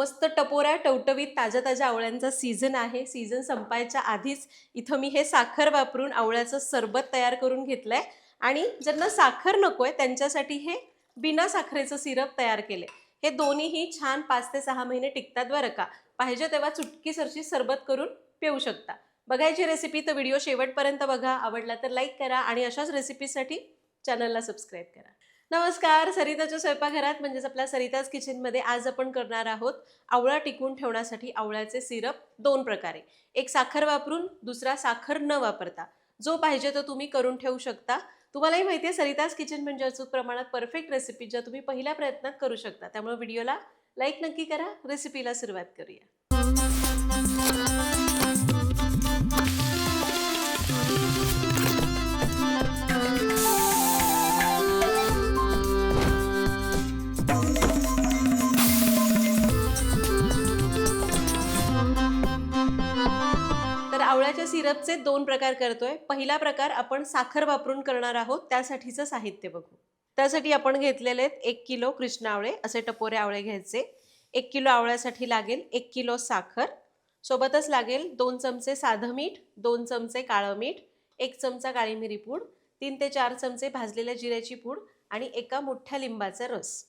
मस्त टपोऱ्या टवटवीत ताज्या ताज्या आवळ्यांचा सीझन आहे. सीझन संपायच्या आधीच इथं मी हे साखर वापरून आवळ्याचं सरबत तयार करून घेतलं आहे आणि ज्यांना साखर नको आहे त्यांच्यासाठी हे बिना साखरेचं सिरप तयार केले हे दोन्हीही छान पाच ते सहा महिने टिकतात बरं का? पाहिजे तेव्हा चुटकीसरशी सरबत करून पिऊ शकता. बघायची रेसिपी तर व्हिडिओ शेवटपर्यंत बघा. आवडला तर लाईक करा आणि अशाच रेसिपीसाठी चॅनलला सबस्क्राईब करा. नमस्कार सरिताच्या स्वयंपाकघरात म्हणजेच आपल्या सरिताज किचनमध्ये आज आपण करणार आहोत आवळा टिकवून ठेवण्यासाठी आवळ्याचे सिरप दोन प्रकारे. एक साखर वापरून दुसरा साखर न वापरता. जो पाहिजे तो तुम्ही करून ठेवू शकता. तुम्हालाही माहिती आहे सरिताज किचन म्हणजे अचूक प्रमाणात परफेक्ट रेसिपी ज्या तुम्ही पहिल्या प्रयत्नात करू शकता. त्यामुळे व्हिडिओला लाईक नक्की करा. रेसिपीला सुरुवात करूया. आवळ्याच्या सिरपचे दोन प्रकार करतोय. पहिला प्रकार आपण साखर वापरून करणार आहोत त्यासाठीचं साहित्य बघू. त्यासाठी आपण घेतलेले आहेत एक किलो कृष्ण आवळे असे टपोरे आवळे घ्यायचे. एक किलो आवळ्यासाठी लागेल एक किलो साखर. सोबतच लागेल दोन चमचे साधं मीठ दोन चमचे काळं मीठ एक चमचा काळी मिरी पूड तीन ते चार चमचे भाजलेल्या जिऱ्याची पूड आणि एका मोठ्या लिंबाचा रस.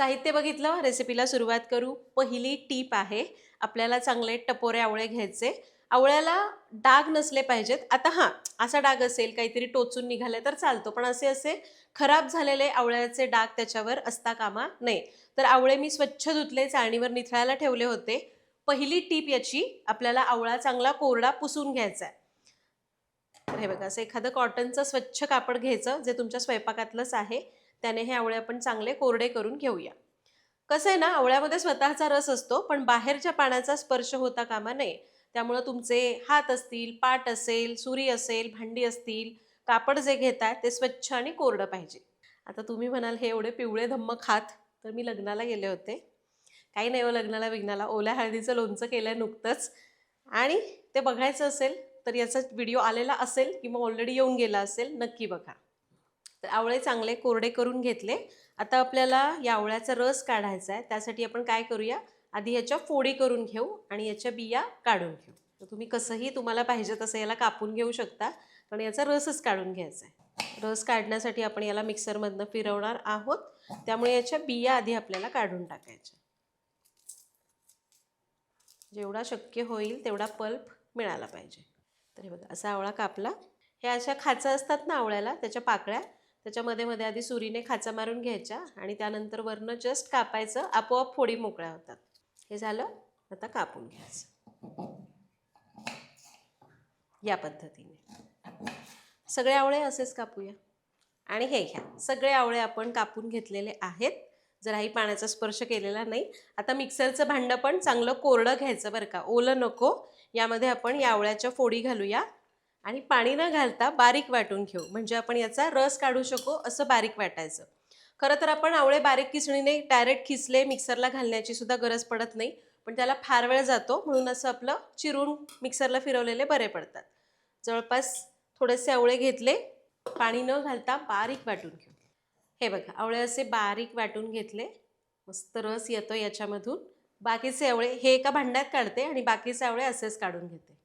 साहित्य बघितलं रेसिपीला सुरुवात करू. पहिली टीप आहे आपल्याला चांगले टपोरे आवळे घ्यायचे. आवळ्याला डाग नसले पाहिजेत. आता हां असा डाग असेल काहीतरी टोचून निघाले तर चालतो. पण असे असे खराब झालेले आवळ्याचे डाग त्याच्यावर असता कामा नये. तर आवळे मी स्वच्छ धुतले चाळणीवर निथळायला ठेवले होते. पहिली टीप याची आपल्याला आवळा चांगला कोरडा पुसून घ्यायचा आहे. तर हे बघा असं एखादं कॉटनचं स्वच्छ कापड घ्यायचं जे तुमच्या स्वयंपाकातलंच आहे. त्याने हे आवळे आपण चांगले कोरडे करून घेऊया. कसं आहे ना आवळ्यामध्ये स्वतःचा रस असतो पण बाहेरच्या पाण्याचा स्पर्श होता कामा नये. त्यामुळं तुमचे हात असतील पाट असेल सुरी असेल भांडी असतील कापड जे घेताय ते स्वच्छ आणि कोरडं पाहिजे. आता तुम्ही म्हणाल हे एवढे पिवळे धम्म खात तर मी लग्नाला गेले होते. काही नाही हो लग्नाला विघ्नाला. ओल्या हळदीचं लोणचं केलं आहे नुकतंच. आणि ते बघायचं असेल तर याचा व्हिडिओ आलेला असेल किंवा ऑलरेडी येऊन गेला असेल नक्की बघा. तर आवळे चांगले कोरडे करून घेतले. आता आपल्याला या आवळ्याचा रस काढायचा आहे. त्यासाठी आपण काय करूया? आधी याच्या फोडी करून घेऊ आणि याच्या बिया काढून घेऊ. तर तुम्ही कसंही तुम्हाला पाहिजे तसं याला कापून घेऊ शकता. पण याचा रसच काढून घ्यायचा आहे. रस काढण्यासाठी आपण याला मिक्सरमधनं फिरवणार आहोत. त्यामुळे याच्या बिया आधी आपल्याला काढून टाकायच्या. जेवढा शक्य होईल तेवढा पल्प मिळाला पाहिजे. तर हे बघा असा आवळा कापला. हे अशा खाचा असतात ना आवळ्याला? त्याच्या पाकळ्या. त्याच्यामध्ये मध्ये आधी सुरीने खाचा मारून घ्यायच्या आणि त्यानंतर वरनं जस्ट कापायचं आपोआप फोडी मोकळ्या होतात. हे झालं आता कापून घ्यायचं. या पद्धतीने. सगळे आवळे असेच कापूया. आणि हे घ्या. सगळे आवळे आपण कापून घेतलेले आहेत. जराही पाण्याचा स्पर्श केलेला नाही. आता मिक्सरचं भांडं पण चांगलं कोरडं घ्यायचं बरं का. ओलं नको. यामध्ये आपण या आवळ्याच्या फोडी घालूया. आणि पाणी न घालता बारीक वाटून घेऊ. म्हणजे आपण याचा रस काढू शकू असं बारीक वाटायचं. खरं तर आपण आवळे बारीक किसणीने डायरेक्ट खिसले मिक्सरला घालण्याची सुद्धा गरज पडत नाही. पण त्याला फार वेळ जातो म्हणून असं आपलं चिरून मिक्सरला फिरवलेले बरे पडतात. जवळपास थोडेसे आवळे घेतले पाणी न घालता बारीक वाटून घेऊ. हे बघा आवळे असे बारीक वाटून घेतले. मस्त रस येतो याच्यामधून. बाकीचे आवळे हे एका भांड्यात काढते आणि बाकीचे आवळे असेच काढून घेते.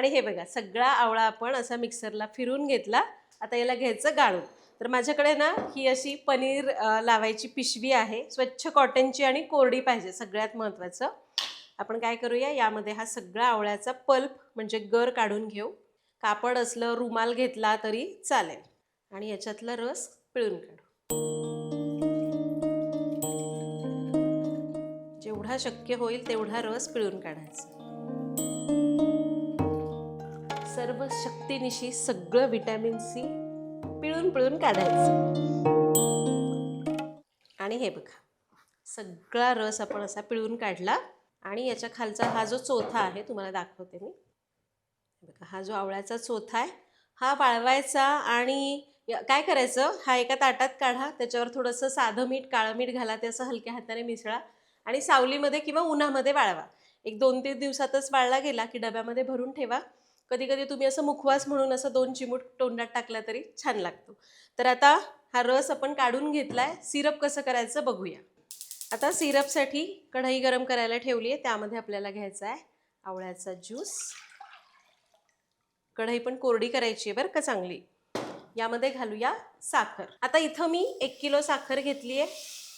आणि हे बघा सगळा आवळा आपण असा मिक्सरला फिरून घेतला. आता याला घ्यायचं गाळून. तर माझ्याकडे ना ही अशी पनीर लावायची पिशवी आहे. स्वच्छ कॉटनची आणि कोरडी पाहिजे सगळ्यात महत्त्वाचं. आपण काय करूया यामध्ये हा सगळा आवळ्याचा पल्प म्हणजे गर काढून घेऊ. कापड असलं रुमाल घेतला तरी चालेल. आणि याच्यातला रस पिळून काढू. जेवढा शक्य होईल तेवढा रस पिळून काढायचा. सर्व शक्तीनिशी सगळं व्हिटॅमिन सी पिळून पिळून काढायचं. आणि हे बघा सगळा रस आपण असा पिळून काढला आणि याच्या खालचा हा जो चोथा आहे तुम्हाला दाखवते मी. बघा हा जो आवळ्याचा चोथा आहे हा वाळवायचा आणि काय करायचं हा एका ताटात काढा त्याच्यावर थोडंसं साधं मीठ काळं मीठ घाला ते असं हलक्या हाताने मिसळा आणि सावलीमध्ये किंवा उन्हामध्ये वाळवा. एक दोन तीन दिवसातच वाळला गेला की डब्यामध्ये भरून ठेवा. कधी कधी तुम्ही असं मुखवास म्हणून असं दोन चिमूट तोंडात टाकला तरी छान लागतो. तर आता हा रस आपण काढून घेतलाय. सिरप कसं करायचं बघूया. आता सिरपसाठी कढई गरम करायला ठेवली आहे त्यामध्ये आपल्याला घ्यायचा आहे आवळ्याचा ज्यूस. कढई पण कोरडी करायची आहे बरं का चांगली. यामध्ये घालूया साखर. आता इथं मी एक किलो साखर घेतली आहे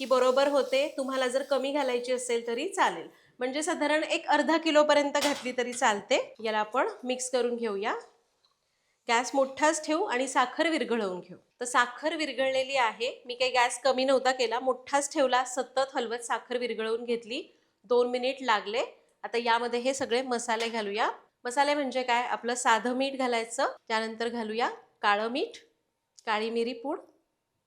ही बरोबर होते. तुम्हाला जर कमी घालायची असेल तरी चालेल. म्हणजे साधारण एक अर्धा किलोपर्यंत घातली तरी चालते. याला आपण मिक्स करून घेऊया. गॅस मोठाच ठेवू आणि साखर विरघळवून घेऊ. तर साखर विरघळलेली आहे. मी काही गॅस कमी नव्हता केला. मोठाच ठेवला. सतत हलवत साखर विरघळवून घेतली. दोन मिनिट लागले. आता यामध्ये हे सगळे मसाले घालूया. मसाले म्हणजे काय? आपलं साधं मीठ घालायचं. त्यानंतर घालूया काळं मीठ काळी मिरी पूड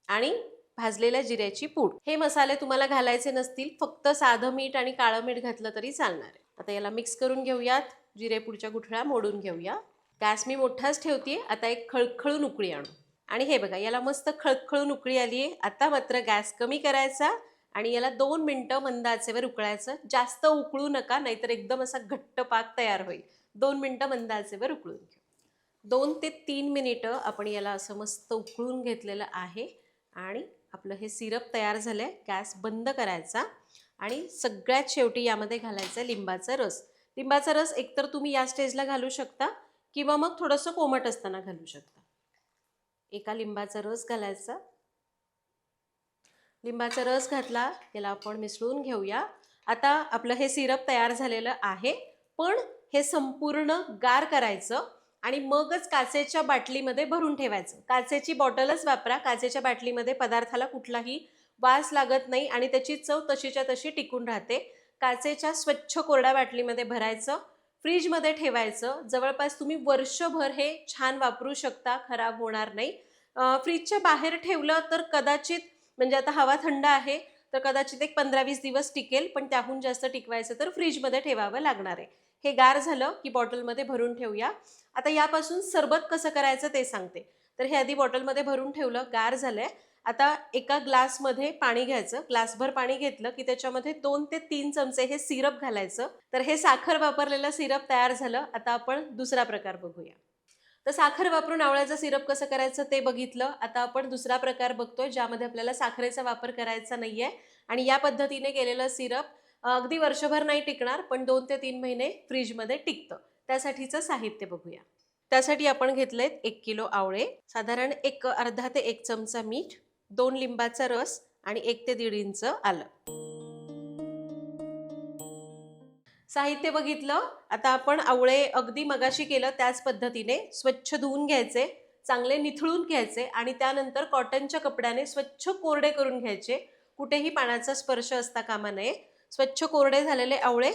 आणि भाजलेल्या जिऱ्याची पूड. हे मसाले तुम्हाला घालायचे नसतील फक्त साधं मीठ आणि काळं मीठ घातलं तरी चालणार आहे. आता याला मिक्स करून घेऊयात. जिरेपूडच्या गुठळ्या मोडून घेऊया. गॅस मी मोठाच ठेवते आता एक खळखळून उकळी आणू. आणि हे बघा याला मस्त खळखळून उकळी आली आहे आता मात्र गॅस कमी करायचा आणि याला दोन मिनटं मंद आचेवर उकळायचं. जास्त उकळू नका नाहीतर एकदम असा घट्ट पाक तयार होईल. दोन मिनटं मंद आचेवर उकळून घेऊ. दोन ते तीन मिनिटं आपण याला असं मस्त उकळून घेतलेलं आहे. आणि आपलं हे सिरप तयार झालं आहे गॅस बंद करायचा आणि सगळ्यात शेवटी यामध्ये घालायचा लिंबाचा रस. लिंबाचा रस एकतर तुम्ही या स्टेजला घालू शकता किंवा मग थोडंसं कोमट असताना घालू शकता. एका लिंबाचा रस घालायचा. लिंबाचा रस घातला याला आपण मिसळून घेऊया. आता आपलं हे सिरप तयार झालेलं आहे पण हे संपूर्ण गार करायचं. आणि मगच काचेच्या बाटलीमध्ये भरून ठेवायचं. काचेची बॉटलच वापरा. काचेच्या बाटलीमध्ये पदार्थाला कुठलाही वास लागत नाही आणि त्याची चव तशीच्या तशी टिकून राहते. काचेच्या स्वच्छ कोरड्या बाटलीमध्ये भरायचं. फ्रीजमध्ये ठेवायचं. जवळपास तुम्ही वर्षभर हे छान वापरू शकता. खराब होणार नाही. फ्रीजच्या बाहेर ठेवलं तर कदाचित म्हणजे आता हवा थंड आहे तर कदाचित एक पंधरा वीस दिवस टिकेल पण त्याहून जास्त टिकवायचं तर फ्रीजमध्ये ठेवावं लागणार आहे. हे गार झालं की बॉटलमध्ये भरून ठेवूया. आता यापासून सरबत कसं करायचं ते सांगते. तर हे आधी बॉटलमध्ये भरून ठेवलं गार झालंय. आता एका ग्लासमध्ये पाणी घ्यायचं. ग्लासभर पाणी घेतलं की त्याच्यामध्ये दोन ते तीन चमचे हे सिरप घालायचं. तर हे साखर वापरलेलं सिरप तयार झालं. आता आपण दुसरा प्रकार बघूया. तर साखर वापरून आवळ्याचं सिरप कसं करायचं ते बघितलं. आता आपण दुसरा प्रकार बघतोय ज्यामध्ये आपल्याला साखरेचा वापर करायचा नाहीये. आणि या पद्धतीने केलेलं सिरप अगदी वर्षभर नाही टिकणार पण दोन ते तीन महिने फ्रीजमध्ये टिकतं. त्यासाठीचं साहित्य बघूया. त्यासाठी आपण घेतलेत एक किलो आवळे. साधारण एक अर्धा ते एक चमचा मीठ दोन लिंबाचा रस आणि एक ते दीड इंच आलं. साहित्य बघितलं आता आपण आवळे अगदी मगाशी केलं त्याच पद्धतीने स्वच्छ धुवून घ्यायचे चांगले निथळून घ्यायचे आणि त्यानंतर कॉटनच्या कपड्याने स्वच्छ कोरडे करून घ्यायचे. कुठेही पाण्याचा स्पर्श असता कामा नये. स्वच्छ कोरडे झालेले आवळे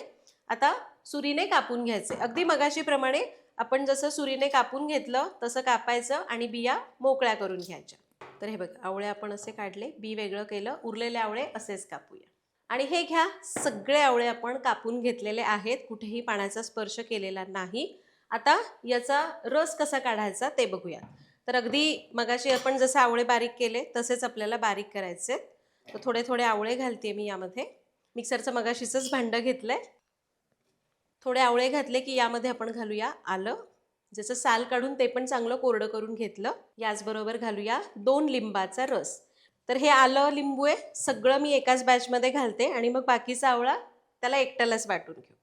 आता सुरीने कापून घ्यायचे. अगदी मगाशीप्रमाणे आपण जसं सुरीने कापून घेतलं तसं कापायचं आणि बिया मोकळ्या करून घ्यायच्या. तर हे बघ आवळे आपण असे काढले बी वेगळं केलं उरलेले आवळे असेच कापूया. आणि हे घ्या सगळे आवळे आपण कापून घेतलेले आहेत. कुठेही पाण्याचा स्पर्श केलेला नाही. आता याचा रस कसा काढायचा ते बघूया तर अगदी मगाशी आपण जसे आवळे बारीक केले तसेच आपल्याला बारीक करायचे तर थोडे थोडे आवळे घालते मी यामध्ये. मिक्सरचं मगाशीचंच भांडं घेतलंय. थोडे आवळे घातले की यामध्ये आपण घालूया आलं. ज्याचं साल काढून ते पण चांगलं कोरडं करून घेतलं. याचबरोबर घालूया दोन लिंबाचा रस. तर हे आलं लिंबू आहे सगळं मी एकाच बॅचमध्ये घालते आणि मग बाकीचा आवळा त्याला एकट्यालाच वाटून घेऊ.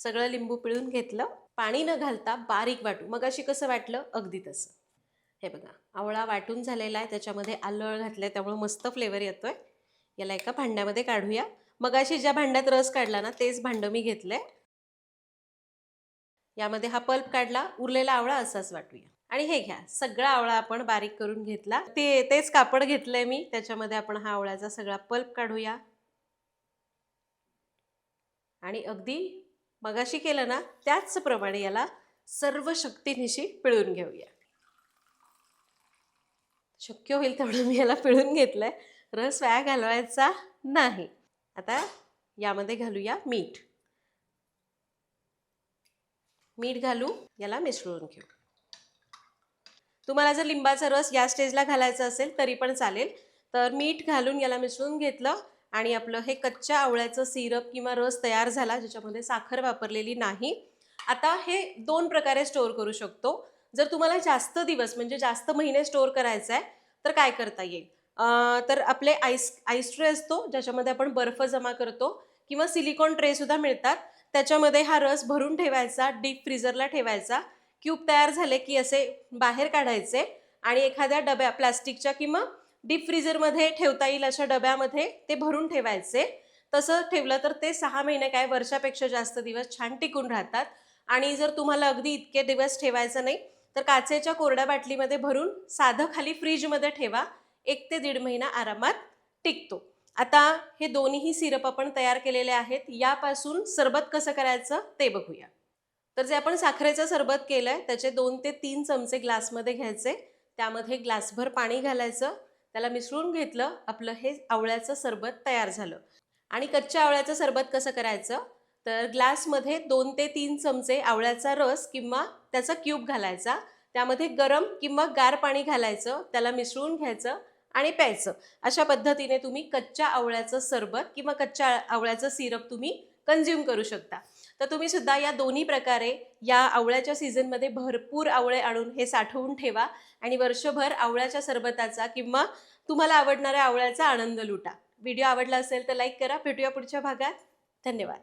सगळं लिंबू पिळून घेतलं. पाणी न घालता बारीक वाटू. मग अशी कसं वाटलं? अगदी तसं. हे बघा आवळा वाटून झालेला आहे. त्याच्यामध्ये आलं घातलंय. त्यामुळे मस्त फ्लेवर येतोय. याला एका भांड्यामध्ये काढूया. मगाशी ज्या भांड्यात रस काढला ना तेच भांडं मी घेतलंय. यामध्ये हा पल्प काढला. उरलेला आवळा असाच वाटूया. आणि हे घ्या सगळा आवळा आपण बारीक करून घेतला. ते तेच कापड घेतलंय मी त्याच्यामध्ये आपण हा आवळ्याचा सगळा पल्प काढूया. आणि अगदी मगाशी केलं ना त्याचप्रमाणे याला सर्व शक्तीनिशी पिळून घेऊया. शक्य होईल तेवढं मी याला पिळून घेतलंय. रस वाया घालवायचा नाही. आता यामध्ये घालूया मीठ. मीठ घालू याला मिसळून घेऊ. तुम्हाला जर लिंबाचा रस या स्टेजला घालायचा असेल तरी पण चालेल. तर मीठ घालून याला मिसळून घेतलं आणि आपलं हे कच्च्या आवळ्याचं सिरप किंवा रस तयार झाला ज्याच्यामध्ये साखर वापरलेली नाही. आता हे दोन प्रकारे स्टोअर करू शकतो. जर तुम्हाला जास्त दिवस म्हणजे जास्त महिने स्टोअर करायचं आहे तर काय करता येईल? तर आपले आईस आईस ट्रे असतो ज्याच्यामध्ये आपण बर्फ जमा करतो किंवा सिलिकॉन ट्रेसुद्धा मिळतात. त्याच्यामध्ये हा रस भरून ठेवायचा डीप फ्रीजरला ठेवायचा. क्यूब तयार झाले की असे बाहेर काढायचे आणि एखाद्या डब्या प्लास्टिकच्या किंवा डीप फ्रीजरमध्ये ठेवता येईल अशा डब्यामध्ये ते भरून ठेवायचे. तसं ठेवलं तर ते सहा महिने काय वर्षापेक्षा जास्त दिवस छान टिकून राहतात. आणि जर तुम्हाला अगदी इतके दिवस ठेवायचं नाही तर काचेच्या कोरड्या बाटलीमध्ये भरून साधं खाली फ्रीजमध्ये ठेवा. एक ते दीड महिना आरामात टिकतो. आता हे दोन्हीही सिरप आपण तयार केलेले आहेत. यापासून सरबत कसं करायचं ते बघूया. तर जे आपण साखरेचं सरबत केलं आहे त्याचे दोन ते तीन चमचे ग्लासमध्ये घ्यायचे. त्यामध्ये ग्लासभर पाणी घालायचं. त्याला मिसळून घेतलं आपलं हे आवळ्याचं सरबत तयार झालं. आणि कच्च्या आवळ्याचं सरबत कसं करायचं? तर ग्लासमध्ये दोन ते तीन चमचे आवळ्याचा रस किंवा त्याचा क्यूब घालायचा. त्यामध्ये गरम किंवा गार पाणी घालायचं. त्याला मिसळून घ्यायचं आणि प्यायचं. अशा पद्धतीने तुम्ही कच्च्या आवळ्याचं सरबत किंवा कच्च्या आवळ्याचं सिरप तुम्ही कन्झ्युम करू शकता. तर तुम्ही सुद्धा या दोन्ही प्रकारे या आवळ्याच्या सीझनमध्ये भरपूर आवळे आणून हे साठवून ठेवा आणि वर्षभर आवळ्याच्या सरबताचा किंवा तुम्हाला आवडणाऱ्या आवळ्याचा आनंद लुटा. व्हिडिओ आवडला असेल तर लाईक करा. भेटूया पुढच्या भागात. धन्यवाद.